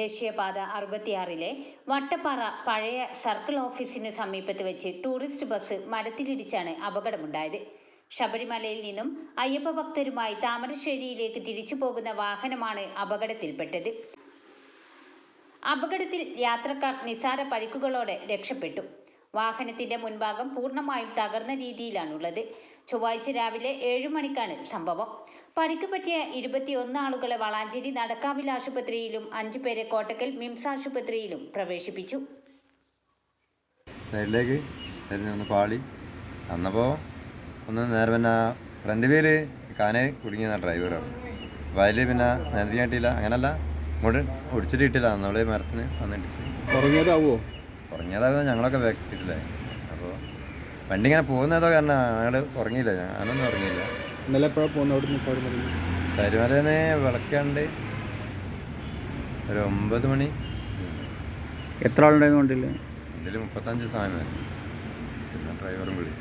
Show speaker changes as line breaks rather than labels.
ദേശീയപാത അറുപത്തിയാറിലെ വട്ടപ്പാറ പഴയ സർക്കിൾ ഓഫീസിന് സമീപത്ത് വെച്ച് ടൂറിസ്റ്റ് ബസ് മരത്തിലിടിച്ചാണ് അപകടമുണ്ടായത്. ശബരിമലയിൽ നിന്നും അയ്യപ്പ ഭക്തരുമായി താമരശ്ശേരിയിലേക്ക് തിരിച്ചു പോകുന്ന വാഹനമാണ് അപകടത്തിൽപ്പെട്ടത്. അപകടത്തിൽ യാത്രക്കാർ നിസാര പരിക്കുകളോടെ രക്ഷപ്പെട്ടു. വാഹനത്തിന്റെ മുൻഭാഗം പൂർണമായും തകർന്ന രീതിയിലാണുള്ളത്. ചൊവ്വാഴ്ച രാവിലെ ഏഴു മണിക്കാണ് സംഭവം. പരിക്ക് പറ്റിയ ഇരുപത്തിയൊന്ന് ആളുകളെ വളാഞ്ചേരി നടക്കാവിൽ ആശുപത്രിയിലും അഞ്ചു പേരെ കോട്ടക്കൽ മിംസ് ആശുപത്രിയിലും പ്രവേശിപ്പിച്ചു.
സൈഡിലേക്ക് ഒന്ന് പാളി. അന്നപ്പോൾ ഒന്ന് നേരെ പിന്നെ ഫ്രണ്ട് വീൽ കാനെ കുടുങ്ങിയ ഡ്രൈവറാണ് അപ്പോൾ അതിൽ പിന്നെ നേരത്തെ കിട്ടിയില്ല. അങ്ങനല്ല. ഇങ്ങോട്ട് ഒടിച്ചിട്ട് കിട്ടില്ല നമ്മൾ മരത്തിന് വന്നിടിച്ച്
കുറഞ്ഞതാവോ
ഉറങ്ങിയതാകുമ്പോൾ ഞങ്ങളൊക്കെ ബാക്ക് സീറ്റിലായി അപ്പോൾ വണ്ടി ഇങ്ങനെ പോകുന്നതോ കാരണം ഞങ്ങൾ ഉറങ്ങിയില്ല. ഞാനൊന്നും ഉറങ്ങിയില്ല.
ഇന്നലെ എപ്പോഴാണ് പോകുന്നത് അവിടെ നിന്ന് ശബരിമല
വിളക്കാണ്ട് ഒരു ഒമ്പത് മണി.
എത്ര ആളുണ്ടായിരുന്നു വണ്ടിയിൽ
ഇതിൽ മുപ്പത്തഞ്ച് സാധനം പിന്നെ ഡ്രൈവറും കൂടി.